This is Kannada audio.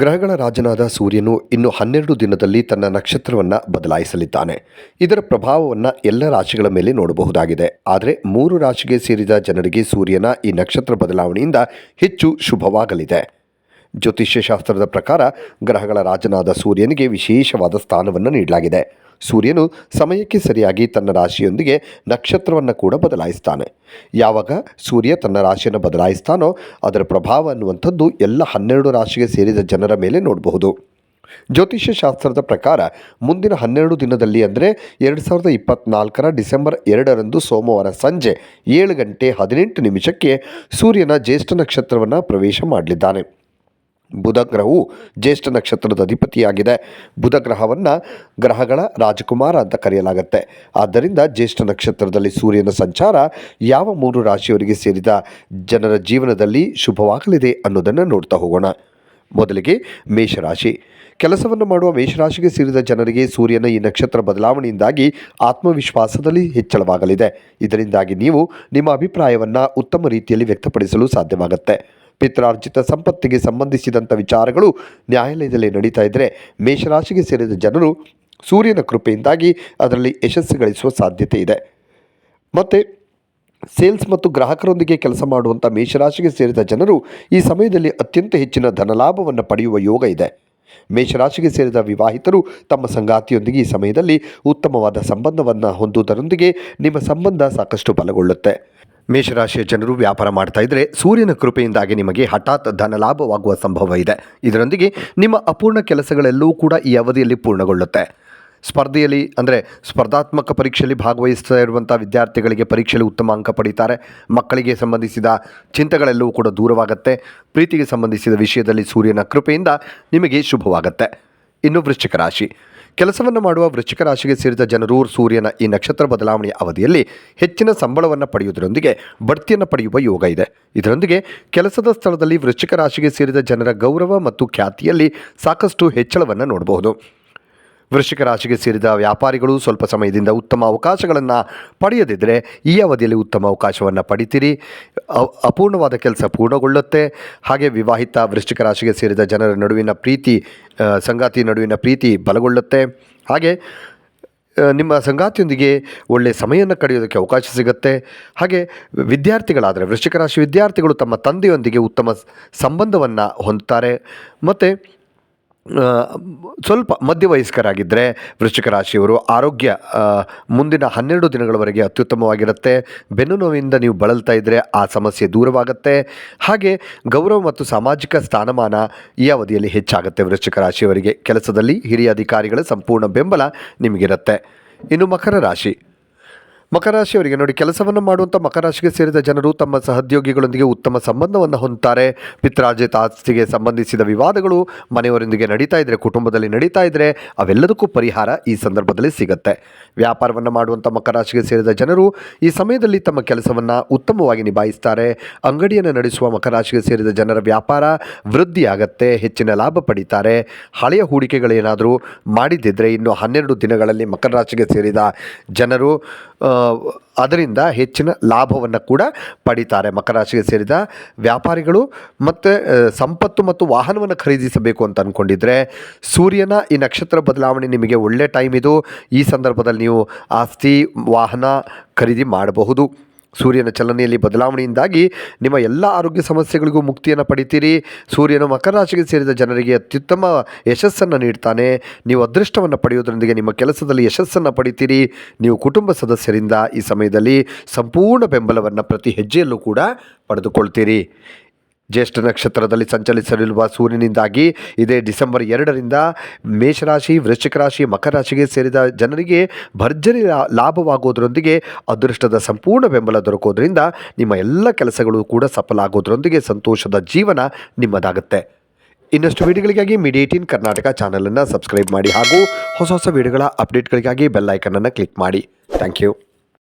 ಗ್ರಹಗಳ ರಾಜನಾದ ಸೂರ್ಯನು ಇನ್ನು ಹನ್ನೆರಡು ದಿನದಲ್ಲಿ ತನ್ನ ನಕ್ಷತ್ರವನ್ನು ಬದಲಾಯಿಸಲಿದ್ದಾನೆ. ಇದರ ಪ್ರಭಾವವನ್ನು ಎಲ್ಲ ರಾಶಿಗಳ ಮೇಲೆ ನೋಡಬಹುದಾಗಿದೆ. ಆದರೆ ಮೂರು ರಾಶಿಗೆ ಸೇರಿದ ಜನರಿಗೆ ಸೂರ್ಯನ ಈ ನಕ್ಷತ್ರ ಬದಲಾವಣೆಯಿಂದ ಹೆಚ್ಚು ಶುಭವಾಗಲಿದೆ. ಜ್ಯೋತಿಷ್ಯ ಶಾಸ್ತ್ರದ ಪ್ರಕಾರ ಗ್ರಹಗಳ ರಾಜನಾದ ಸೂರ್ಯನಿಗೆ ವಿಶೇಷವಾದ ಸ್ಥಾನವನ್ನು ನೀಡಲಾಗಿದೆ. ಸೂರ್ಯನು ಸಮಯಕ್ಕೆ ಸರಿಯಾಗಿ ತನ್ನ ರಾಶಿಯೊಂದಿಗೆ ನಕ್ಷತ್ರವನ್ನು ಕೂಡ ಬದಲಾಯಿಸ್ತಾನೆ. ಯಾವಾಗ ಸೂರ್ಯ ತನ್ನ ರಾಶಿಯನ್ನು ಬದಲಾಯಿಸ್ತಾನೋ ಅದರ ಪ್ರಭಾವ ಅನ್ನುವಂಥದ್ದು ಎಲ್ಲ ಹನ್ನೆರಡು ರಾಶಿಗೆ ಸೇರಿದ ಜನರ ಮೇಲೆ ನೋಡಬಹುದು. ಜ್ಯೋತಿಷ್ಯ ಶಾಸ್ತ್ರದ ಪ್ರಕಾರ ಮುಂದಿನ ಹನ್ನೆರಡು ದಿನದಲ್ಲಿ ಅಂದರೆ ಎರಡು ಸಾವಿರದ ಇಪ್ಪತ್ನಾಲ್ಕರ ಡಿಸೆಂಬರ್ ಎರಡರಂದು ಸೋಮವಾರ ಸಂಜೆ ಏಳು ಗಂಟೆ ಹದಿನೆಂಟು ನಿಮಿಷಕ್ಕೆ ಸೂರ್ಯನ ಜ್ಯೇಷ್ಠ ನಕ್ಷತ್ರವನ್ನು ಪ್ರವೇಶ ಮಾಡಲಿದ್ದಾನೆ. ಬುಧ ಗ್ರಹವು ಜ್ಯೇಷ್ಠ ನಕ್ಷತ್ರದ ಅಧಿಪತಿಯಾಗಿದೆ. ಬುಧ ಗ್ರಹವನ್ನು ಗ್ರಹಗಳ ರಾಜಕುಮಾರ ಅಂತ ಕರೆಯಲಾಗುತ್ತೆ. ಆದ್ದರಿಂದ ಜ್ಯೇಷ್ಠ ನಕ್ಷತ್ರದಲ್ಲಿ ಸೂರ್ಯನ ಸಂಚಾರ ಯಾವ ಮೂರು ರಾಶಿಯವರಿಗೆ ಸೇರಿದ ಜನರ ಜೀವನದಲ್ಲಿ ಶುಭವಾಗಲಿದೆ ಅನ್ನೋದನ್ನು ನೋಡ್ತಾ ಹೋಗೋಣ. ಮೊದಲಿಗೆ ಮೇಷರಾಶಿ. ಕೆಲಸವನ್ನು ಮಾಡುವ ಮೇಷರಾಶಿಗೆ ಸೇರಿದ ಜನರಿಗೆ ಸೂರ್ಯನ ಈ ನಕ್ಷತ್ರ ಬದಲಾವಣೆಯಿಂದಾಗಿ ಆತ್ಮವಿಶ್ವಾಸದಲ್ಲಿ ಹೆಚ್ಚಳವಾಗಲಿದೆ. ಇದರಿಂದಾಗಿ ನೀವು ನಿಮ್ಮ ಅಭಿಪ್ರಾಯವನ್ನು ಉತ್ತಮ ರೀತಿಯಲ್ಲಿ ವ್ಯಕ್ತಪಡಿಸಲು ಸಾಧ್ಯವಾಗುತ್ತೆ. ಪಿತ್ರಾರ್ಜಿತ ಸಂಪತ್ತಿಗೆ ಸಂಬಂಧಿಸಿದಂಥ ವಿಚಾರಗಳು ನ್ಯಾಯಾಲಯದಲ್ಲಿ ನಡೀತಾ ಇದ್ದರೆ ಮೇಷರಾಶಿಗೆ ಸೇರಿದ ಜನರು ಸೂರ್ಯನ ಕೃಪೆಯಿಂದಾಗಿ ಅದರಲ್ಲಿ ಯಶಸ್ಸು ಗಳಿಸುವ ಸಾಧ್ಯತೆ ಇದೆ. ಮತ್ತು ಸೇಲ್ಸ್ ಮತ್ತು ಗ್ರಾಹಕರೊಂದಿಗೆ ಕೆಲಸ ಮಾಡುವಂಥ ಮೇಷರಾಶಿಗೆ ಸೇರಿದ ಜನರು ಈ ಸಮಯದಲ್ಲಿ ಅತ್ಯಂತ ಹೆಚ್ಚಿನ ಧನಲಾಭವನ್ನು ಪಡೆಯುವ ಯೋಗ ಇದೆ. ಮೇಷರಾಶಿಗೆ ಸೇರಿದ ವಿವಾಹಿತರು ತಮ್ಮ ಸಂಗಾತಿಯೊಂದಿಗೆ ಈ ಸಮಯದಲ್ಲಿ ಉತ್ತಮವಾದ ಸಂಬಂಧವನ್ನು ಹೊಂದುವುದರೊಂದಿಗೆ ನಿಮ್ಮ ಸಂಬಂಧ ಸಾಕಷ್ಟು ಬಲಗೊಳ್ಳುತ್ತೆ. ಮೇಷರಾಶಿಯ ಜನರು ವ್ಯಾಪಾರ ಮಾಡ್ತಾ ಇದ್ದರೆ ಸೂರ್ಯನ ಕೃಪೆಯಿಂದಾಗಿ ನಿಮಗೆ ಹಠಾತ್ ಧನಲಾಭವಾಗುವ ಸಂಭವ ಇದೆ. ಇದರೊಂದಿಗೆ ನಿಮ್ಮ ಅಪೂರ್ಣ ಕೆಲಸಗಳೆಲ್ಲವೂ ಕೂಡ ಈ ಅವಧಿಯಲ್ಲಿ ಪೂರ್ಣಗೊಳ್ಳುತ್ತೆ. ಸ್ಪರ್ಧೆಯಲ್ಲಿ, ಅಂದರೆ ಸ್ಪರ್ಧಾತ್ಮಕ ಪರೀಕ್ಷೆಯಲ್ಲಿ ಭಾಗವಹಿಸ್ತಾ ಇರುವಂಥ ವಿದ್ಯಾರ್ಥಿಗಳಿಗೆ ಪರೀಕ್ಷೆಯಲ್ಲಿ ಉತ್ತಮ ಅಂಕ ಪಡೀತಾರೆ. ಮಕ್ಕಳಿಗೆ ಸಂಬಂಧಿಸಿದ ಚಿಂತೆಗಳೆಲ್ಲವೂ ಕೂಡ ದೂರವಾಗುತ್ತೆ. ಪ್ರೀತಿಗೆ ಸಂಬಂಧಿಸಿದ ವಿಷಯದಲ್ಲಿ ಸೂರ್ಯನ ಕೃಪೆಯಿಂದ ನಿಮಗೆ ಶುಭವಾಗುತ್ತೆ. ಇನ್ನು ವೃಶ್ಚಿಕ ರಾಶಿ. ಕೆಲಸವನ್ನು ಮಾಡುವ ವೃಶ್ಚಿಕ ರಾಶಿಗೆ ಸೇರಿದ ಜನರು ಸೂರ್ಯನ ಈ ನಕ್ಷತ್ರ ಬದಲಾವಣೆಯ ಅವಧಿಯಲ್ಲಿ ಹೆಚ್ಚಿನ ಸಂಬಳವನ್ನು ಪಡೆಯುವುದರೊಂದಿಗೆ ಬಡ್ತಿಯನ್ನು ಪಡೆಯುವ ಯೋಗ ಇದೆ. ಇದರೊಂದಿಗೆ ಕೆಲಸದ ಸ್ಥಳದಲ್ಲಿ ವೃಶ್ಚಿಕ ರಾಶಿಗೆ ಸೇರಿದ ಜನರ ಗೌರವ ಮತ್ತು ಖ್ಯಾತಿಯಲ್ಲಿ ಸಾಕಷ್ಟು ಹೆಚ್ಚಳವನ್ನು ನೋಡಬಹುದು. ವೃಶ್ಚಿಕ ರಾಶಿಗೆ ಸೇರಿದ ವ್ಯಾಪಾರಿಗಳು ಸ್ವಲ್ಪ ಸಮಯದಿಂದ ಉತ್ತಮ ಅವಕಾಶಗಳನ್ನು ಪಡೆಯದಿದ್ದರೆ ಈ ಅವಧಿಯಲ್ಲಿ ಉತ್ತಮ ಅವಕಾಶವನ್ನು ಪಡಿತೀರಿ. ಅಪೂರ್ಣವಾದ ಕೆಲಸ ಪೂರ್ಣಗೊಳ್ಳುತ್ತೆ. ಹಾಗೆ ವಿವಾಹಿತ ವೃಶ್ಚಿಕ ರಾಶಿಗೆ ಸೇರಿದ ಜನರ ನಡುವಿನ ಪ್ರೀತಿ ಸಂಗಾತಿ ನಡುವಿನ ಪ್ರೀತಿ ಬಲಗೊಳ್ಳುತ್ತೆ. ಹಾಗೆ ನಿಮ್ಮ ಸಂಗಾತಿಯೊಂದಿಗೆ ಒಳ್ಳೆಯ ಸಮಯವನ್ನು ಕಳೆಯೋದಕ್ಕೆ ಅವಕಾಶ ಸಿಗುತ್ತೆ. ಹಾಗೆ ವಿದ್ಯಾರ್ಥಿಗಳಾದರೆ ವೃಶ್ಚಿಕ ರಾಶಿ ವಿದ್ಯಾರ್ಥಿಗಳು ತಮ್ಮ ತಂದೆಯೊಂದಿಗೆ ಉತ್ತಮ ಸಂಬಂಧವನ್ನು ಹೊಂದುತ್ತಾರೆ. ಮತ್ತು ಸ್ವಲ್ಪ ಮಧ್ಯವಯಸ್ಕರಾಗಿದ್ದರೆ ವೃಶ್ಚಿಕ ರಾಶಿಯವರು ಆರೋಗ್ಯ ಮುಂದಿನ ಹನ್ನೆರಡು ದಿನಗಳವರೆಗೆ ಅತ್ಯುತ್ತಮವಾಗಿರುತ್ತೆ. ಬೆನ್ನು ನೋವಿಂದ ನೀವು ಬಳಲ್ತಾ ಇದ್ದರೆ ಆ ಸಮಸ್ಯೆ ದೂರವಾಗುತ್ತೆ. ಹಾಗೆ ಗೌರವ ಮತ್ತು ಸಾಮಾಜಿಕ ಸ್ಥಾನಮಾನ ಈ ಅವಧಿಯಲ್ಲಿ ಹೆಚ್ಚಾಗುತ್ತೆ ವೃಶ್ಚಿಕ ರಾಶಿಯವರಿಗೆ ಕೆಲಸದಲ್ಲಿ ಹಿರಿಯ ಅಧಿಕಾರಿಗಳ ಸಂಪೂರ್ಣ ಬೆಂಬಲ ನಿಮಗಿರುತ್ತೆ. ಇನ್ನು ಮಕರ ರಾಶಿ. ಮಕರ ರಾಶಿಯವರಿಗೆ ನೋಡಿ ಕೆಲಸವನ್ನು ಮಾಡುವಂಥ ಮಕರ ರಾಶಿಗೆ ಸೇರಿದ ಜನರು ತಮ್ಮ ಸಹೋದ್ಯೋಗಿಗಳೊಂದಿಗೆ ಉತ್ತಮ ಸಂಬಂಧವನ್ನು ಹೊಂದುತ್ತಾರೆ. ಪಿತ್ರಾರ್ಜಿತ ಆಸ್ತಿಗೆ ಸಂಬಂಧಿಸಿದ ವಿವಾದಗಳು ಮನೆಯವರೊಂದಿಗೆ ನಡೀತಾ ಇದ್ದರೆ ಕುಟುಂಬದಲ್ಲಿ ನಡೀತಾ ಇದ್ದರೆ ಅವೆಲ್ಲದಕ್ಕೂ ಪರಿಹಾರ ಈ ಸಂದರ್ಭದಲ್ಲಿ ಸಿಗುತ್ತೆ. ವ್ಯಾಪಾರವನ್ನು ಮಾಡುವಂಥ ಮಕರ ರಾಶಿಗೆ ಸೇರಿದ ಜನರು ಈ ಸಮಯದಲ್ಲಿ ತಮ್ಮ ಕೆಲಸವನ್ನು ಉತ್ತಮವಾಗಿ ನಿಭಾಯಿಸ್ತಾರೆ. ಅಂಗಡಿಯನ್ನು ನಡೆಸುವ ಮಕರ ರಾಶಿಗೆ ಸೇರಿದ ಜನರ ವ್ಯಾಪಾರ ವೃದ್ಧಿಯಾಗತ್ತೆ, ಹೆಚ್ಚಿನ ಲಾಭ ಪಡೀತಾರೆ. ಹಳೆಯ ಹೂಡಿಕೆಗಳೇನಾದರೂ ಮಾಡಿದ್ದಿದ್ರೆ ಇನ್ನು ಹನ್ನೆರಡು ದಿನಗಳಲ್ಲಿ ಮಕರ ರಾಶಿಗೆ ಸೇರಿದ ಜನರು ಅದರಿಂದ ಹೆಚ್ಚಿನ ಲಾಭವನ್ನು ಕೂಡ ಪಡಿತಾರೆ. ಮಕರ ರಾಶಿಗೆ ಸೇರಿದ ವ್ಯಾಪಾರಿಗಳು ಮತ್ತು ಸಂಪತ್ತು ಮತ್ತು ವಾಹನವನ್ನು ಖರೀದಿಸಬೇಕು ಅಂತ ಅಂದ್ಕೊಂಡಿದ್ರೆ ಸೂರ್ಯನ ಈ ನಕ್ಷತ್ರ ಬದಲಾವಣೆ ನಿಮಗೆ ಒಳ್ಳೆ ಟೈಮ್ ಇದು. ಈ ಸಂದರ್ಭದಲ್ಲಿ ನೀವು ಆಸ್ತಿ, ವಾಹನ ಖರೀದಿ ಮಾಡಬಹುದು. ಸೂರ್ಯನ ಚಲನೆಯಲ್ಲಿ ಬದಲಾವಣೆಯಿಂದಾಗಿ ನಿಮ್ಮ ಎಲ್ಲ ಆರೋಗ್ಯ ಸಮಸ್ಯೆಗಳಿಗೂ ಮುಕ್ತಿಯನ್ನು ಪಡಿತೀರಿ. ಸೂರ್ಯನು ಮಕರ ರಾಶಿಗೆ ಸೇರಿದ ಜನರಿಗೆ ಅತ್ಯುತ್ತಮ ಯಶಸ್ಸನ್ನು ನೀಡ್ತಾನೆ. ನೀವು ಅದೃಷ್ಟವನ್ನು ಪಡೆಯುವುದರೊಂದಿಗೆ ನಿಮ್ಮ ಕೆಲಸದಲ್ಲಿ ಯಶಸ್ಸನ್ನು ಪಡಿತೀರಿ. ನೀವು ಕುಟುಂಬ ಸದಸ್ಯರಿಂದ ಈ ಸಮಯದಲ್ಲಿ ಸಂಪೂರ್ಣ ಬೆಂಬಲವನ್ನು ಪ್ರತಿ ಹೆಜ್ಜೆಯಲ್ಲೂ ಕೂಡ ಪಡೆದುಕೊಳ್ತೀರಿ. ಜ್ಯೇಷ್ಠ ನಕ್ಷತ್ರದಲ್ಲಿ ಸಂಚಲಿಸಲಿರುವ ಸೂರ್ಯನಿಂದಾಗಿ ಇದೇ ಡಿಸೆಂಬರ್ ಎರಡರಿಂದ ಮೇಷರಾಶಿ, ವೃಶ್ಚಿಕ ರಾಶಿ, ಮಕರ ರಾಶಿಗೆ ಸೇರಿದ ಜನರಿಗೆ ಭರ್ಜರಿ ಲಾಭವಾಗುವುದರೊಂದಿಗೆ ಅದೃಷ್ಟದ ಸಂಪೂರ್ಣ ಬೆಂಬಲ ದೊರಕೋದ್ರಿಂದ ನಿಮ್ಮ ಎಲ್ಲ ಕೆಲಸಗಳು ಕೂಡ ಸಫಲ ಆಗೋದರೊಂದಿಗೆ ಸಂತೋಷದ ಜೀವನ ನಿಮ್ಮದಾಗುತ್ತೆ. ಇನ್ನಷ್ಟು ವಿಡಿಯೋಗಳಿಗಾಗಿ ಮೀಡಿಯಾ ಕರ್ನಾಟಕ ಚಾನಲನ್ನು ಸಬ್ಸ್ಕ್ರೈಬ್ ಮಾಡಿ ಹಾಗೂ ಹೊಸ ಹೊಸ ವಿಡಿಯೋಗಳ ಅಪ್ಡೇಟ್ಗಳಿಗಾಗಿ ಬೆಲ್ ಐಕನನ್ನು ಕ್ಲಿಕ್ ಮಾಡಿ. Thank you